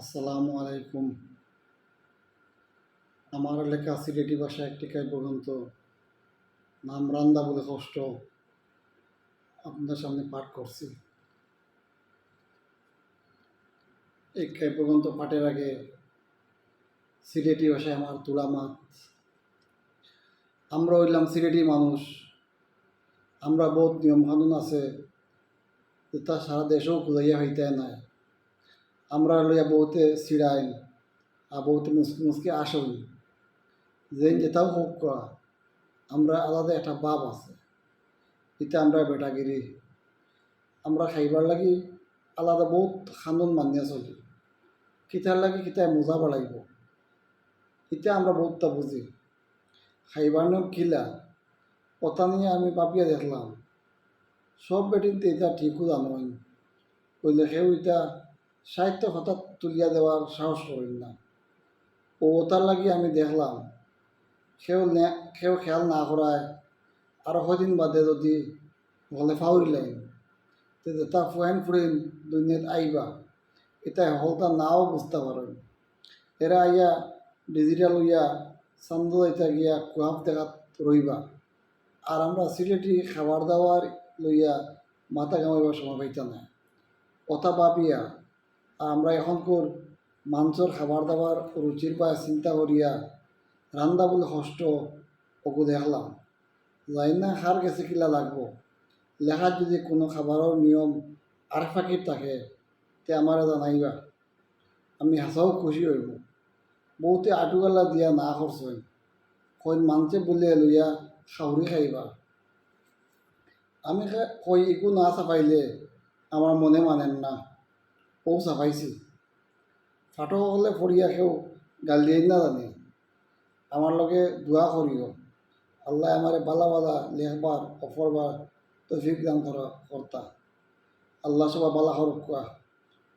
আসসালামু আলাইকুম। আমার লেখা সিলেটি ভাষায় একটি কাব্যগ্রন্থ নাম রান্দা বলে কষ্ট আপনার সামনে পাঠ করছি। এই কাব্যগ্রন্থ পাঠের আগে সিলেটি ভাষায় আমার তুলা মাত আমরা হইলাম সিলেটি মানুষ। আমরা বহুত নিয়ম কানুন আছে তা সারা দেশেও খুঁজাইয়া হইতে নাই। আমরা লইয়া বহুতে চিড়াইন আর বহুতে মুসকি মুসকি আসল। যে যেটাও হোক করা, আমরা আলাদা একটা বাপ আছে এটা আমরা বেটাগিরি। আমরা খাইবার লাগি আলাদা বহুত খানন মানিয়া চলি। কিতার লাগি কিতায় মজা বাড়াইব। এটা আমরা বহুতটা বুঝি। খাইবার নাম কিলা কথা নিয়ে আমি পাপিয়া দেখলাম। সব বেটিনতে এটা ঠিকও জানোই কইলে সেও এটা সাহিত্য হঠাৎ তুলিয়া দেওয়ার সাহস করেন না। ও তার লাগি আমি দেখলাম, সেও সেও খেয়াল না করায়, আরও কদিন বাদে যদি হলে ফাউরিলেন তে তা ফুয়াইন ফুরিন দুনিয়াত আইবা এটা হলতা নাও বুঝতে পারেন এরা আইয়া ডিজিটাল হইয়া চান্দ এটা গিয়া কুহাব দেখাত রইবা আর আমরা সিলেটি খাবার দাবার লইয়া মাথা কামাইবার সময় পাইতা না কথা ভাবিয়া আমরা এখনকার মাংসর খাবার দাবার রুচির পায় চিন্তা করিয়া রান্দা বলে কষ্ট ওকে দেখলাম। যাই না খার গেছে কিলা লাগবো? লেখার যদি কোনো খাবারের নিয়ম আর ফাঁকির থাকে, তে আমার জানাইবা। আমি হাসাও খুশি হইব বহুতে আটুগালা দিয়া না খরচ করছেন কই মানছে বলে লইয়া খাউরি খাইবা। আমি কই একো না চাপাইলে আমার মনে মানেন না। ও চাপাইছি ফাটকসকলে ফৰিয়া সেও গাল দিয়ে না জানে। আমার লগে দোয়া করিও আল্লাহ আমারে বালা বালা লেখবার অফরবার তৌফিক দান করা কর্তা আল্লাহ সবা বালা হরক কোয়া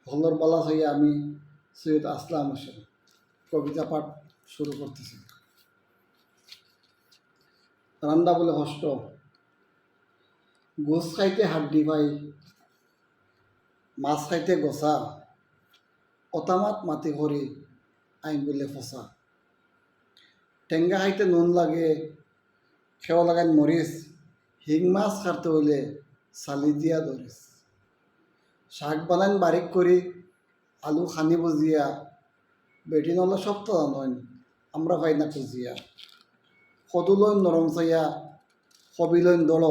হলর বালা চাইয়া আমি সৈয়দ আসলাম হোসেন। কবিতা পাঠ শুরু করতেছি। রান্দা বলে কষ্ট। গোস খাইতে হাড্ডি পাই মাছ খাইতে গছা অতামাত মাটি কৰি আইন বলে ফসা টেঙ্গা খাইতে নুন লাগে খেও লাগাইন মরিচ হিং মাছ খাটতে হইলে চালি দিয়া ধরিস শাক বানাইন বারিক কৰি আলু খানি বজিয়া বেটি নলে সপ্ত জানইন আমরা পাই না খুঁজিয়া। সদুলইন নরম চাইয়া কবিলইন দল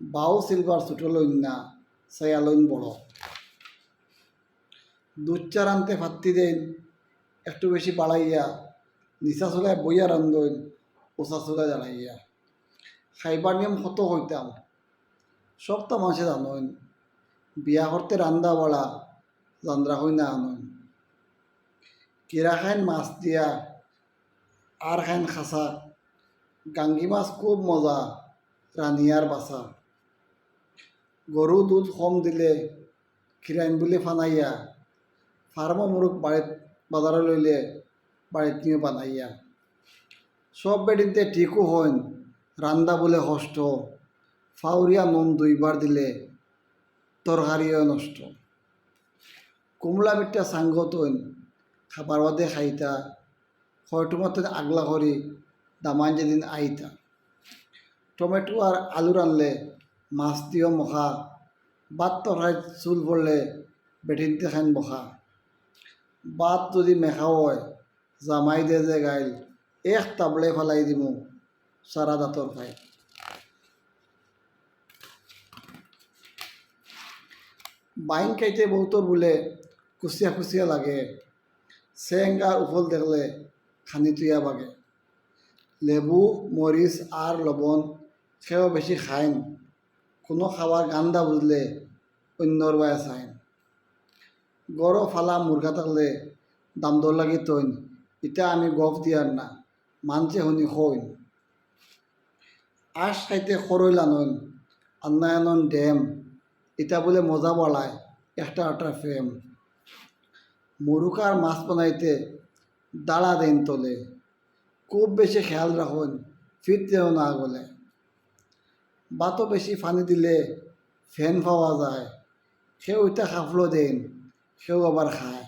বাও সিলভার ছুটলইন না চাইয়ালইন বড় দুধ চা রানতে ফাত্তি দেন, একটু বেশি বাড়াইয়া নিচা চুলায় বইয়া রান্ধইন উঁচা চুলায় জ্বালাইয়া। খাইবার নিয়ম কত হইতাম। সব তো মানুষে জানইন বিয়া করতে রান্দা বাড়া জান্দ্রা হই না আনইন কিরা খাইন মাছ দিয়া আর খাইন খাসা গাঙ্গি মাছ খুব মজা রানিয়ার বাসা গরু দুধ কম দিলে খিরাইন বুলি ফানাইয়া ফার্মা মুরুখ বাড়িত বাজারে লইলে বাড়িত নিয়ে বানাইয়া সব বেডিতে ঠিকও হইন রান্দা বলে কষ্ট ফাউরিয়া নুন দুইবার দিলে তরকারিও নষ্ট। কুমলা বিটা সাংগত হইন খাবার বাদে খাইতা, হয়তো মতো আগলা করি দামান যেদিন আইতা। টমেটো আর আলু রানলে মাছ দিও মখা বাত তরকারি চুল পড়লে বেঠিনতে খান বখা। বাত যদি মেখা হয়, জামাই দে যে গাইল, এক তাবলে ফেলাই দিমু সারা দাঁতর খাই বাইন খাইতে বহুতর বলে কুচিয়া কুচিয়া লাগে চেংগার উফল দেখলে খানি তুইয়া বাগে। লেবু মরিচ আর লবণ সেও বেশি খাইন কোনো খাবার গান্দা বুঝলে অন্যর বায় চাইন গড় ফালা মুরগা থাকলে দাম দর লাগি তৈন ইটা আমি গপ দিয়ার না, মানছে শুনি হইন আশ খাইতে খরইল আনইন আন্নায়নন ডেম ইটা বলে মজা বলায় একটা একটা ফেম। মুরুকার মাছ বানাইতে দাঁড়া দেন তোলে। খুব বেশি খেয়াল রাখুন ফিরতেও না গলে বাতো বেশি পানি দিলে ফ্যান পাওয়া যায়। সেও এটা খাফলো দেন। সেও আবার খায়।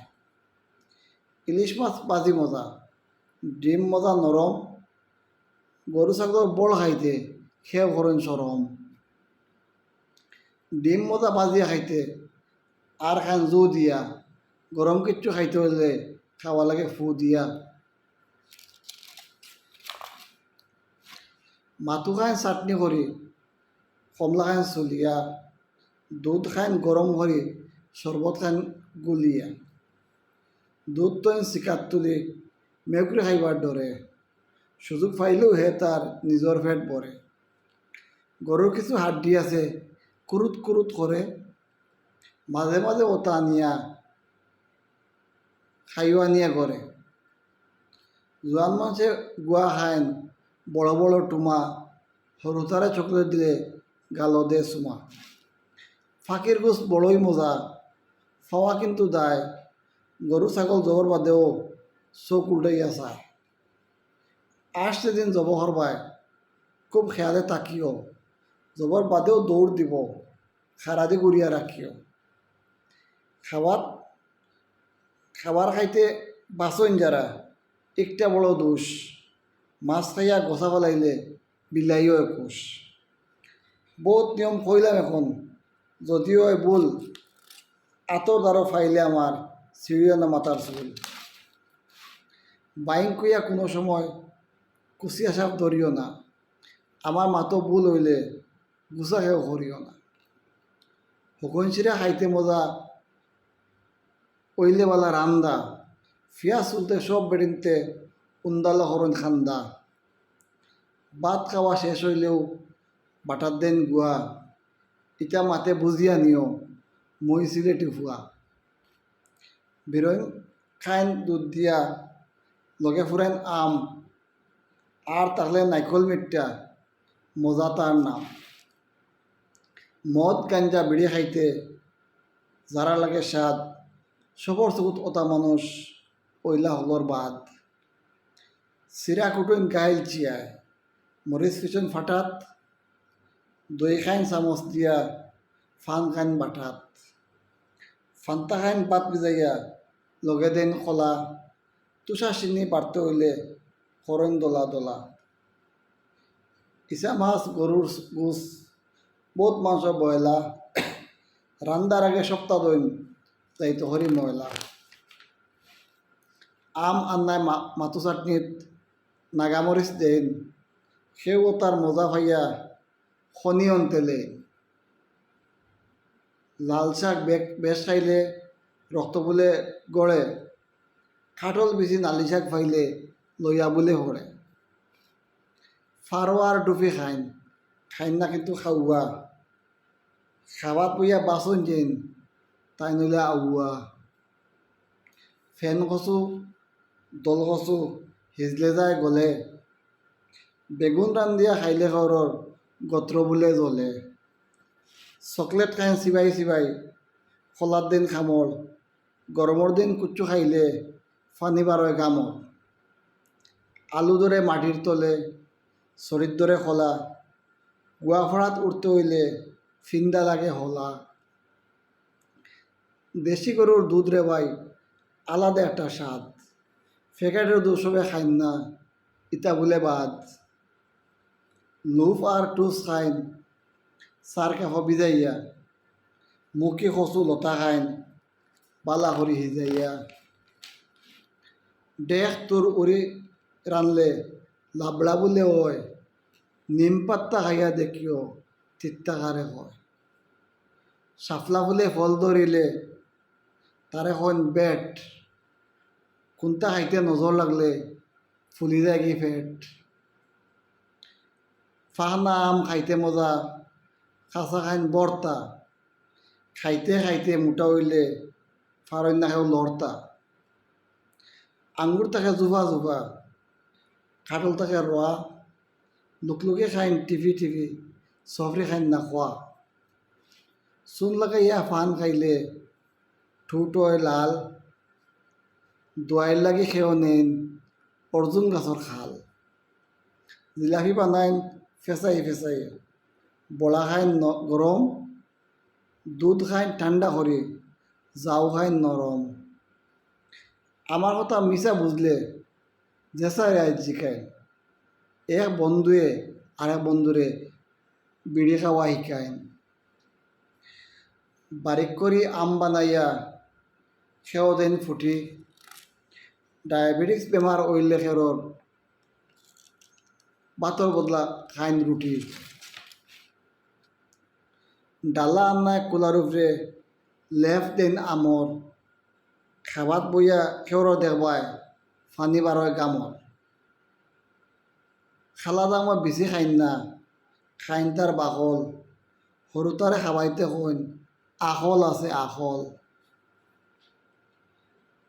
ইলিশ মাছ বাজি মজা, ডিম মজা নরম গরু ছাগল বড় খাইতে খেয়ে করেন সরম ডিম মজা বাজিয়া খাইতে আর খান জু দিয়া গরম কিচ্ছু খাইতে হলে খাওয়া লাগে ফু দিয়া। মাথু খান চাটনি করি কমলা খান চলিয়া, দুধ খান গরম করি শরবত খান গুলিয়া। দুধ তৈন চিকাত তুলি মেকুৰি খাইবার দৰে। সুযোগ পাইলেও হে তাৰ নিজৰ পেট ভৰে। গৰুৰ কিছু হাড্ডি আছে, কুৰুত কুৰুত কৰে। মাজে মাজে ওটা নিয়া খাইও আনিয়া করে জোয়ান মানুষে গুয়া খায় বড় বড় টুমা সরু তারে চকলেট দিলে গালো দে চুমা। ফাঁকির গোস বড়ই মজা। খাওয়া কিন্তু দায়। গরু ছাগল জবর বাদেও চোখ উল্টাইয়া চায় আজ সেদিন জব হরবায় খুব খেয়ালে তাকিও জবর বাদেও দৌড় দিব। খারাদি গুড়িয়া রাখিও খাবার খাবার খাইতে বাসন যারা একটা বড় দোষ। মাছ খাইয়া গোসা ফেলাইলে বিলাইও একুশ। বহুত নিয়ম কইলাম এখন। যদিও ভুল আতর ফাইলে আমার সিরিয়াল মাতার চুল বাইং কইয়া কোনো সময় কুচিয়া সাপ ধরিও না। আমার মাতো ভুল হইলে গুছা খেয়েও করিও না। হুকন চিরা খাইতে মজা ওইলেওয়ালা রান্দা, ফিয়া চুলতে সব বেড়িনতে উন্দালা হরণ খান্দা। ভাত খাওয়া শেষ হইলেও বাটার দেন গুয়া ইটা মাতে বুঝিয়া নিও। মই সিলেটি ফুয়া বিরইন খাইন দুধ দিয়া, লগে ফুরেন আম আর তাহলে নাইকল মিটটা মজা তার নাম। মদ, গাঞ্জা বিড়ি খাইতে যারা লাগে স্বাদ সবর চকুত অতা মানুষ পয়লা হলর বাদ চিৰা কুটুন গাইল চিয়ায় মরিচ পিছন ফাটাত দই খাইন চামচ দিয়া, ফান খাইন বাটাত। ফান্তা খাইন পাত বিজাইয়া লগে দেন কলা। তুষা চিনি পারতে হইলে করণ দলা দলা। ইসা মাছ গরুর গুছ, বহুত মাংস বয়লা রান্দার আগে সপ্তাহ দইন যাইতো হরি ময়লা আম আন্নায় মাতু চাটনিত নাগামরিচ দেন সেও তার মজা ভাইয়া, শনি অন্তেলে লাল শাক বেগ বেশ খাইলে রক্ত বলে গড়ে খাটল বেশি নালি শাক ফাইলে লইয়া বলে হরে ফারোয়ার ডুফি খাইন খাইন না কিন্তু খাওয়া। খাওয়া পুইয়া বাসন যেন তাই নইলে আউয়া ফেন কচু দল কচু সিজলে যায় গলে। বেগুন ৰান্ধিয়া খাইলে ঘৰৰ গত্ৰ বোলে জ্বলে। চকলেট খাই, চিবাই চিবাই খোলাৰ দিন খামৰ গৰমৰ দিন কুচু খাইলে ফানি বাৰয় গামৰ আলু দৰে মাটিৰ তলে চৰিৰ দৰে খোলা, গুৱাফৰাত উঠতে হইলে, ফিন্দা লাগে হলা। দেশি গরুর দুধ রে ভাই আলাদা একটা স্বাদ। ফেকাটের দুধ সবে খাইন না ইটা বলে বাদ। লুফ আর টুস খাইন। সার কাফ বিজাইয়া মুখে কচু লতা খাইন, বালা হরি সিজাইয়া দেখ তোর উড়ি রানলে লাবড়া বলে হয়, নিম পাত্তা খাইয়া দেখিও তিত্তাকারে হয়। সাফলা ফুলে ফল ধরিলে তার এখন বেট। কোনটা খাইতে নজর লাগলে, ফুলি যায় কি ফেট। ফাহনা আম খাইতে মজা। খাসা খাইন বর্তা খাইতে খাইতে মোটা হইলে ফারন্য খাও লড়তা আঙ্গুর থাকে জুফা জুফা কাটল থাকে রোয়া লুকলুকে খাইন টিভি টিভি সফরে খাইন না খোয়া চুন লাগাইয়া ফান খাইলে ঠুটয় লাল। দোয়াইর লাগি খেয়েও নেন অর্জুন গাছর খাল। জিলাপি বানাইন, ফেঁচাই ফেঁচাই। খাইন ন- গরম দুধ খাইন ঠান্ডা করে যাও খাইন নরম আমার কথা মিশা বুঝলে জেসারে আজ শিখায় এক বন্ধুয়ে আরেক বন্ধুরে বিড়ি খাওয়া শিকায়। বারিক করি আম বানাইয়া, সেও দেন ফুটি। ডায়াবেটিক্স বেমার ওইলে খেরর ভাতর বদলা খাইন রুটি ডালা আন্নায় কুলার উপরে লেফ দেন আমর খাবাত বইয়া খেওর দেখবাই ফানি বারয় গামর খালা দাম বেশি খাইন না। খাইন তার বাকল। সৰু তাৰে খাবাইতে কইন, আখল আছে আখল।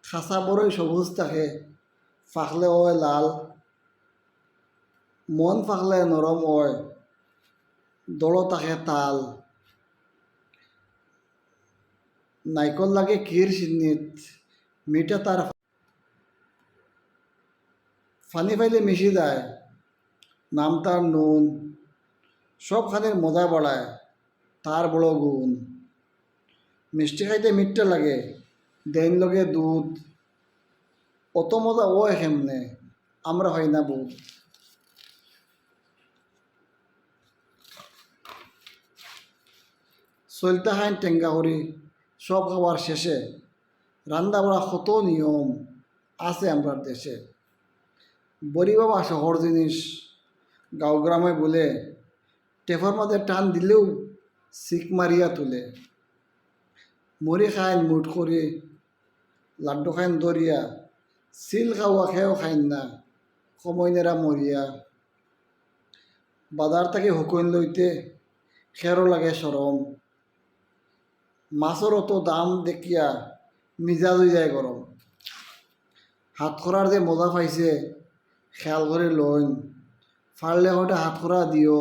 খাঁচা বড়ই সবুজ থাকে, ফাকলে হয় লাল। মন ফাকলে নরম হয় দড়ো থাকে তাল। নাইকল লাগে ক্ষীর সিন্নিত মিঠা তার ফানি ফাইলে মিশি যায়, নাম তার নুন সব খানের মজা বাড়ায় তার বড় গুণ। মিষ্টি খাইতে মিঠটা লাগে, দেন লগে দুধ। অত মজা ও হেমনে আমরা হয় না বুধ চলতে হাইন টেঙ্গা করি সব খাবার শেষে রান্না বড়া কত নিয়ম আছে আমরা দেশে। বড়ি বাবা শহর জিনিস গাঁও গ্রামে বলে, টেফার মাঝে টান দিলেও শিক মারিয়া তুলে। মুড়ি খাইন মুঠ করি, লাড্ডু খাইন দরিয়া চিল খাওয়া খেয়েও খাইন না সময় নেরা মরিয়া বাজার থেকে হুকইন লইতে খেরো লাগে সরম মাছর অত দাম দেখিয়া মিজাজ হয়ে যায় গরম হাত খরার যে মজা পাইছে, খেয়াল করে লইন ফারলে হয়তো হাত খরা দিও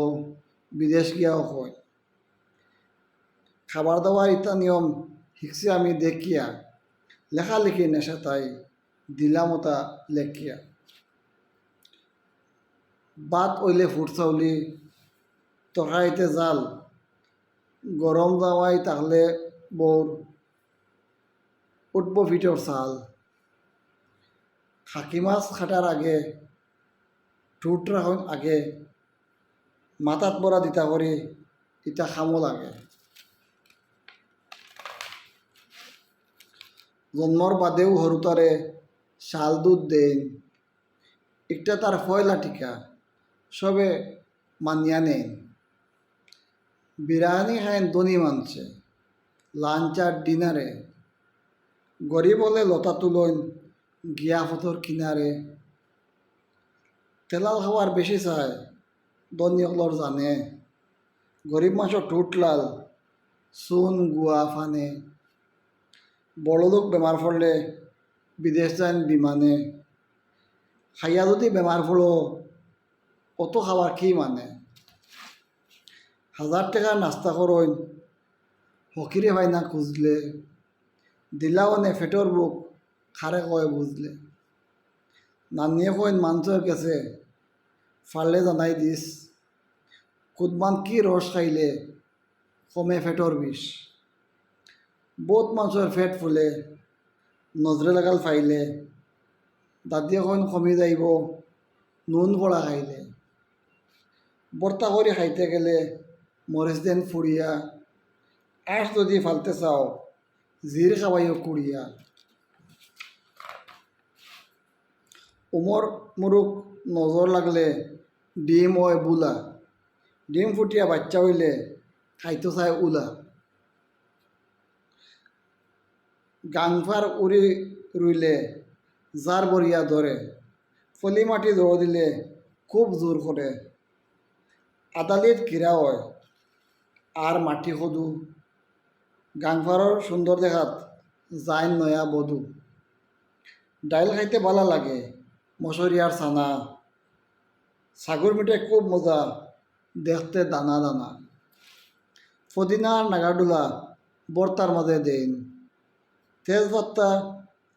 বিদেশ গিয়াও হয় খাবার দাবার ইত্যা নিয়ম শিখছি আমি দেখিয়া। লেখালেখি নেশা তাই দিলাম ওটা লেখিয়া। বাত ওইলে ফুট চাউলি তরকারিতে জাল। গরম দাওয়াই তাহলে বউর উঠব ফিটর চাল। খাকি মাছ খাটার আগে ঠুট রাখুন আগে, মাথাত বরা দিতা করি ইটা খামো লাগে। জন্মর বাদেও সৰুতাৰে শাল দুধ দেন একটা তার ফয়লা টিকা সবে মানিয়া নেন বিরিয়ানি খায় ধনী মানছে। লাঞ্চ আর ডিনারে গরিব হলে লতা তুলন গিয়া ফতর কিনারে তেলাল খাওয়ার বেশি চায় ধনীসকলৰ জানে গরিব মাছৰ ঠোঁট লাল চুন গুয়া ফানে, বড়লোক বেমার পড়লে বিদেশ যান বিমানে খাইয়া যদি বেমার পড়ো অত খাবার কি মানে? হাজার টাকার নাস্তা করইন হকিরে ভাই না খুঁজলে দিলাও ফেটর বুক খারে কয় বুঝলে নানিয়ে কইন মানুষের কাছে ফারলে জানাই দিস কুদমান কি রস খাইলে, কমে ফেটর বিষ। বহুত মানুষের ফেট ফুলে নজরে লাগাল ফাইলে। দাঁতি এখন কমি যাইব, নুন পড়া খাইলে। বর্তা করে খাইতে গেলে মরিচ দেন ফুড়িয়া আঁশ যদি ফালতে চাও জির খাওয়াইও কুড়িয়া। উমর মুরুক নজর লাগলে ডিম হয় বুলা। ডিম ফুটিয়া বাচ্চা হইলে খাইতে চায় উলা। গাংফার উড়ি রুইলে জার বরিয়া ধরে ফলি মাটি দৌড় দিলে খুব জোর করে আদালিত ঘিরা হয়। আর মাটি সদু। গাংফারর সুন্দর দেখাত যাইন নয়া বধু। ডাইল খাইতে ভালো লাগে আর ছানা সাগর মিঠাই খুব মজা দেখতে দানা দানা। ফদিনা নাগাডুলা বর্তার মাঝে দেন তেজপাত্তা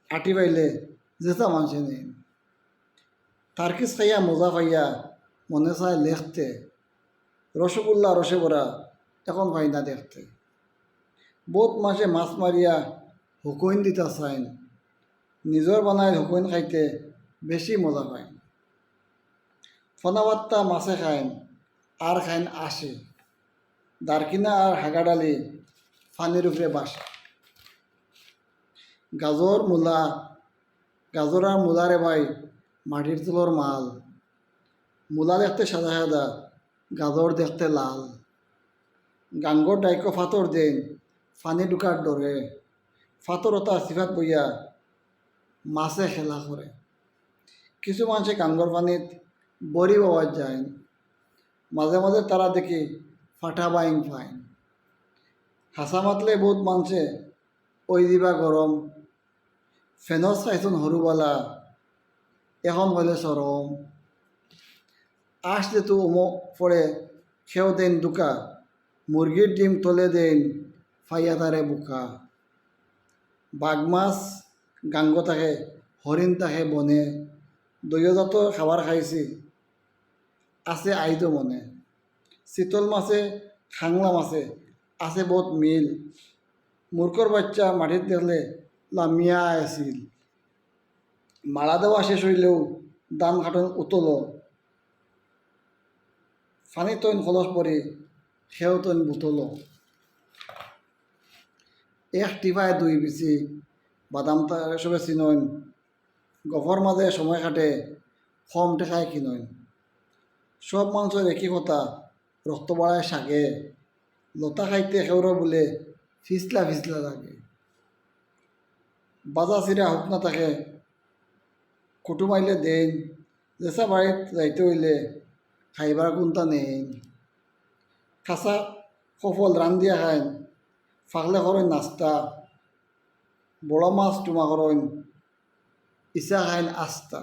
আটি পাইলে যেটা মানুষে নেই তারকিস খাইয়া মজা পাইয়া মনে চায় লেখতে রসগোল্লা রসে ভরা এখন পাই না দেখতে বহুত মাসে মাছ মারিয়া হুকইন দিতা চাইন। নিজর বানাই হুকুন খাইতে বেশি মজা পায়। ফনাবাত্তা মাছে খাইন আর খাইন আসে দারকিনা আর হাগাডালি ফানির উপরে বাসে গাজর মূলা গাজর আর মূলারে ভাই মাটির তলর মাল। মূলা দেখতে সাদা সাদা গাজর দেখতে লাল। গাঙ্গর ডাইকো ফাতর দেন ফানি ঢুকার ডরে ফাতরতা সিফাত বইয়া মাছে খেলা করে কিছু মানুষে গাঙ্গর পানিত বড়ি পাওয়া যায়। মাঝে মাঝে তারা দেখি ফাটা বাইন ফাইন হাসা মাতলে বহুত মানুষে ওই দিবা গরম ফেনস চাইছুন সৰুবালা এখন হলে চরম আসলে তো উমো পড়ে খেও দেন দুকা মুরগির ডিম তলে দেন। ফাইয়া তারে বুকা। বাঘ মাছ গাঙ্গ থাকে হরিণ থাকে বনে। দৈয়জাত খাবার খাইছি, আছে আইতো মনে। চিতল মাছে, খাংলা মাছে, আছে বহুত মিল। মূর্খর বাচ্চা মাটিত দেখলে লামিয়া আছিল। মালা দেওয়া শেষ হইলেও দান খাটন উতল। ফানি তৈন খলস পরি সেও তৈন বুতল এক টিপায় দুই বিচি। বাদাম তা- সবে চিনইন। গফর মাঝে সময় কাটে কম টেকায় কিনইন। সব মানুষের একই কথা রক্ত বাড়ায় সাগে লতা খাইতে খেউর বলে ফিসলা ফিসলা লাগে। বাজা চিরা হোক না তাকে কুটুম আইলে দেন জেসা বাড়িত যাইতে হইলে খাইবার কোনটা নেই কাঁচা সফল রান্ধিয়া খাইন ফাগলে করেন নাস্তা বড় মাছ টুমা করেন ইচ্ছা খাইন আস্তা।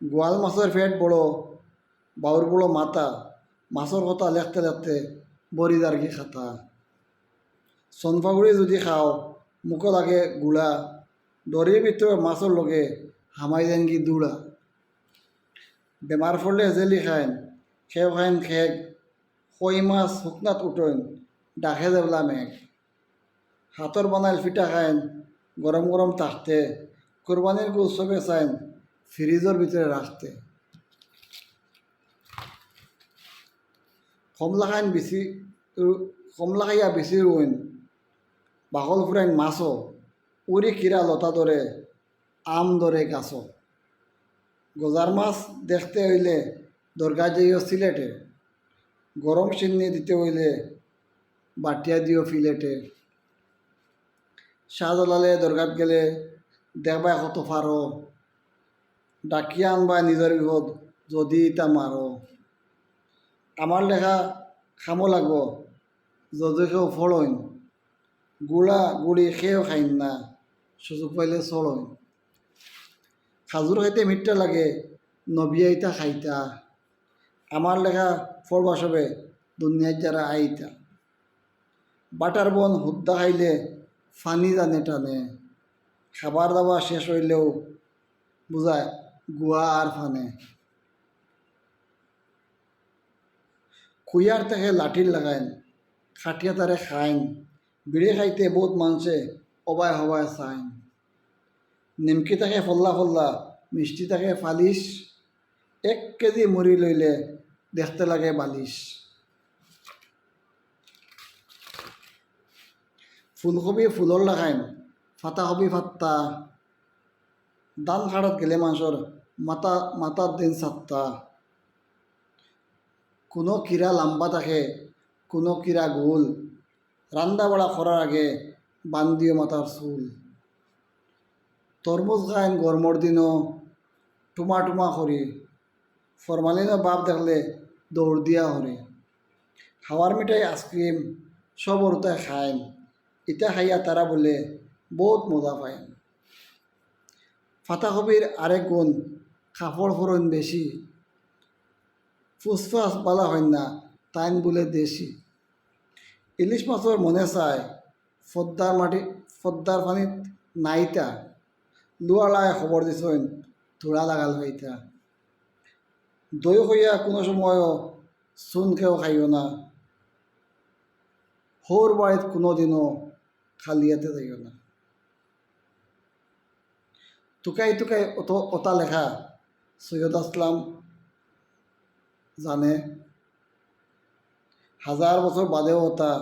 গোয়াল মাছের ফেট বড় বাউর বড় মাথা মাছের কথা লেখতে লেখতে বড়ি দার্গি খাতা। চনফাগুড়ি যদি খাও মুখত লাগে গুড়া দরির ভিতরে মাছের লগে হামাই দেন কি দুড়া বেমার পড়লে হেজেলি খাইন, খেও খাইন খেক কই মাছ শুকনাত উঠইন ডাকে দেবলা মেঘ। হাতর বানাইল ফিটা খাইন গরম গরম থাকতে কোরবানির গো উৎসবে চাইন ফ্রিজের ভিতরে রাখতে কমলা খাইন বেশি কমলা খাইয়া বেশি রুইন বাকল ফুরাইন মাছও উড়ি কিরা লতা ধরে আম ধরে গাছ গজার মাছ দেখতে হইলে দরগা যাইও সিলেটে। গরম চিন্নি দিতে হইলে বাটিয়া দিও ফিলেটে। শাহজালালে দরগাত গেলে দেখবা কত ফারো ডাকিয়া আনবা নিজের বিপদ, যদি ইটা মারো আমার লেখা খামো লাগব যদি কেউ ফলইন গুড়া গুড়ি খেয়েও খাইন না, সুযোগ পাইলে চলইন খাজুর খাইতে মিঠা লাগে নবিয়াইতা খাইতা। আমার লেখা ফরবা সবে দুনিয়ার যারা আইতা। বাটার বন হুদ্দা খাইলে ফানি জানে টানে। খাবার দাবার শেষ হইলেও বুঝায় গুয়া আর ফানে। কুইয়ার থেকে লাঠির লাগাইন, খাটিয়া তারে খাইন বিড়ি খাইতে বহুত মানুষে অবায় হবায় চাইন। নিমকি থাকে ফল্লা ফল্লা, মিষ্টি থাকে ফালিশ এক কেজি মুড়ি লইলে দেখতে লাগে বালিশ ফুলকবি ফুলর লাগাইন ফাতাকবি ফাত্তা দান খাড়ত গেলে মানুষের মাথা মাথার দিন সাতটা কোনো কিরা লম্বা থাকে, কোনো কিরা গোল। রান্দা বাড়া করার আগে বান্দিও মাথার চুল। তরমুজ খাইন গরমর দিনও টুমা টুমা করি ফরমালিনও বাপ দেখলে দৌড় দিয়া হরে হাওয়ার মিঠাই আইসক্রিম সব খাইন ইটা খাইয়া তারা বলে, বহুত মজা পায় ফাতাকবির আরেক গুণ, কাপড় ফরন বেশি ফুসফাস বালা হয় না তাইন বলে দেশি ইলিশ মাছের মনে চায় ফদ্দার মাটি ফদ্দার পানিত নাইতা লুয়ালায় খবর দিছেন ধোড়া লাগাল হইতা দই হইয়া কোনো সময়ও চুন কেউ খাইও না। হোর বাড়িত কোনো দিনও খালিয়াতে যাইও না। টুকাই টুকাই অত অতা লেখা। সৈয়দ আসলাম জানে। হাজার বছর বাদেও অতা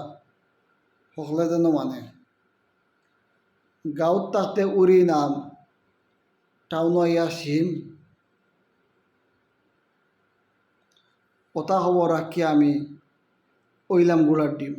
সকলে যেন মানে। গাঁৱত তাতে উৰি নাম টাউন ইয়া সিম অতা হ'ব রাখি আমি ওইলাম গোড়ার ডিম